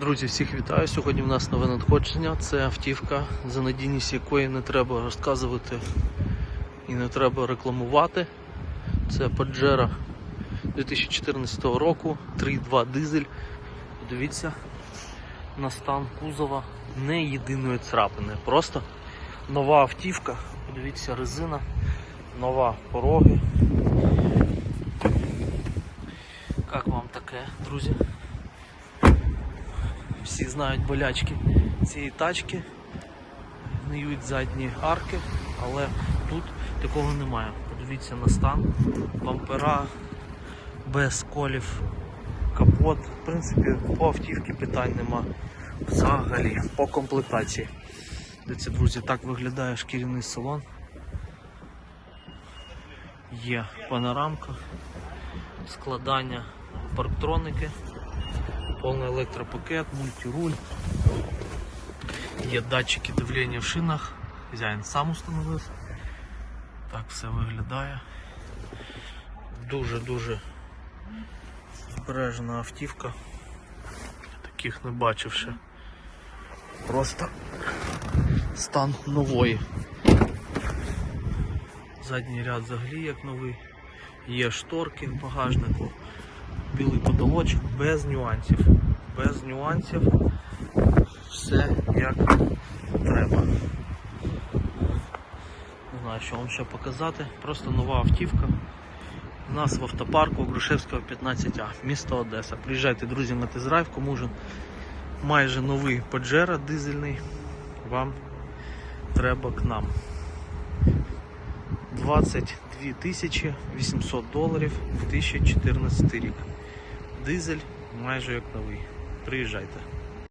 Друзі, всіх вітаю. Сьогодні в нас нове надходження. Це автівка, за надійність якої не треба розказувати і не треба рекламувати. Це Pajero 2014 року, 3.2 дизель. Дивіться на стан кузова не єдиної царапини. Просто нова автівка. Подивіться, резина, нова пороги. Як вам таке, друзі? Всі знають болячки цієї тачки, гниють задні арки, але тут такого немає. Подивіться на стан, бампера без колів, капот. В принципі, по автівці питань нема взагалі по комплектації. Дивіться, друзі, так виглядає шкіряний салон. Є панорамка, складання парктроники повний електропакет, мультируль. Є датчики давлення в шинах. Хазяїн сам установив. Так все виглядає. Дуже-дуже збережена автівка. Таких не бачив ще. Просто стан нової. Задній ряд взагалі як новий. Є шторки в багажнику білий потолочок без нюансів. Без нюансів. Все як треба. Не знаю, що вам ще показати. Просто нова автівка. У нас в автопарку Грушевського 15А, місто Одеса. Приїжджайте, друзі, на кому ж майже новий Pajero дизельний. Вам треба к нам. 22 тисячі 800 доларів 2014 рік. Дизель майже як новий. Приїжджайте.